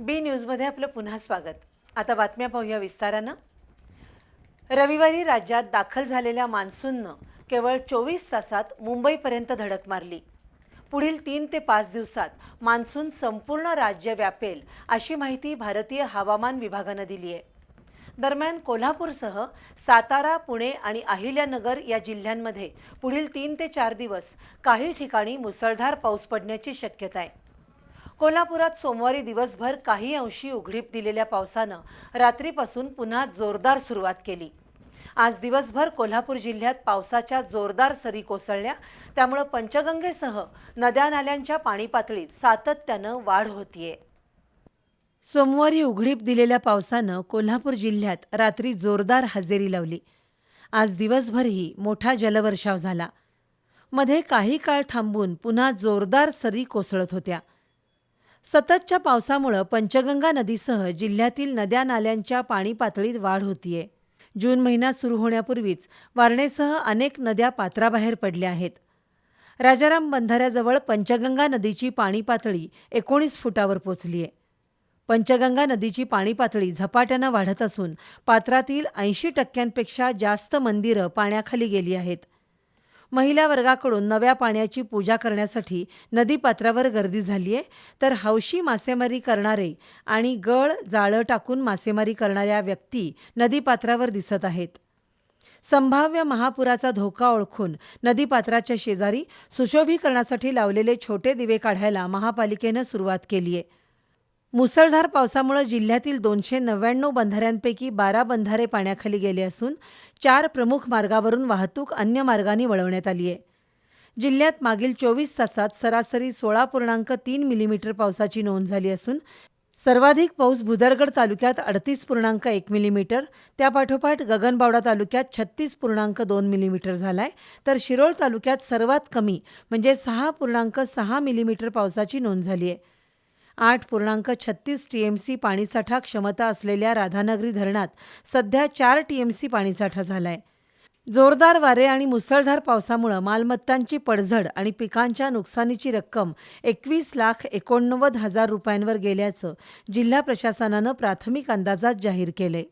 बी न्यूजमध्ये आपलं पुन्हा स्वागत. आता बातम्या पाहूया विस्तारानं. रविवारी राज्यात दाखल झालेल्या मान्सूननं केवळ चोवीस तासात मुंबईपर्यंत धडक मारली. पुढील तीन ते पाच दिवसात मान्सून संपूर्ण राज्य व्यापेल अशी माहिती भारतीय हवामान विभागानं दिली आहे. दरम्यान कोल्हापूरसह सातारा पुणे आणि अहिल्यानगर या जिल्ह्यांमध्ये पुढील तीन ते चार दिवस काही ठिकाणी मुसळधार पाऊस पडण्याची शक्यता आहे. कोल्हापुरात सोमवारी दिवसभर काही अंशी उघडीप दिलेल्या पावसानं रात्रीपासून पुन्हा जोरदार सुरुवात केली. आज दिवसभर कोल्हापूर जिल्ह्यात पावसाच्या जोरदार सरी कोसळल्या. त्यामुळं पंचगंगेसह नद्या नाल्यांच्या पाणी पातळीत सातत्यानं वाढ होतीये. सोमवारी उघडीप दिलेल्या पावसानं कोल्हापूर जिल्ह्यात रात्री जोरदार हजेरी लावली. आज दिवसभरही मोठा जलवर्षाव झाला. मध्ये काही काळ थांबून पुन्हा जोरदार सरी कोसळत होत्या. सततच्या पावसामुळं पंचगंगा नदीसह जिल्ह्यातील नद्या नाल्यांच्या पाणी पातळीत वाढ होतीये. जून महिना सुरू होण्यापूर्वीच वारणेसह अनेक नद्या पात्राबाहेर पडल्या आहेत. राजाराम बंधाऱ्याजवळ पंचगंगा नदीची पाणी पातळी एकोणीस फुटावर पोचली आहे पंचगंगा नदीची पाणी पातळी झपाट्यानं वाढत असून पात्रातील ऐंशी टक्क्यांपेक्षा जास्त मंदिरं पाण्याखाली गेली आहेत. महिला वर्गाकडून नव्या पाण्याची पूजा करण्यासाठी नदीपात्रावर गर्दी झाली आहे. तर हौशी मासेमारी करणारे आणि गळ जाळं टाकून मासेमारी करणाऱ्या व्यक्ती नदीपात्रावर दिसत आहेत. संभाव्य महापुराचा धोका ओळखून नदीपात्राच्या शेजारी सुशोभीकरणासाठी लावलेले छोटे दिवे काढायला महापालिकेनं सुरुवात केली आहे. मुसळधार पावसामुळे जिल्ह्यातील दोनशे नव्याण्णव बंधाऱ्यांपैकी बारा बंधारे पाण्याखाली गेले असून चार प्रमुख मार्गावरून वाहतूक अन्य मार्गाने वळवण्यात आली आहे. जिल्ह्यात मागील चोवीस तासात सरासरी सोळा पूर्णांक तीन मिलीमीटर पावसाची नोंद झाली असून सर्वाधिक पाऊस भुदरगड तालुक्यात अडतीस पूर्णांक एक मिलीमीटर त्यापाठोपाठ गगनबावडा तालुक्यात छत्तीस पूर्णांक दोन मिलीमीटर झालाय. तर शिरोळ तालुक्यात सर्वात कमी म्हणजे सहा पूर्णांक सहा मिलीमीटर पावसाची नोंद झाली आहे. आठ पूर्णांक छत्तीस टीएमसी पाणीसाठा क्षमता असलेल्या राधानगरी धरणात सध्या चार टीएमसी पाणीसाठा झालाय. जोरदार वारे आणि मुसळधार पावसामुळं मालमत्तांची पडझड आणि पिकांच्या नुकसानीची रक्कम एकवीस लाख एकोणनव्वद हजार रुपयांवर गेल्याचं जिल्हा प्रशासनानं प्राथमिक अंदाजात जाहीर केलंय.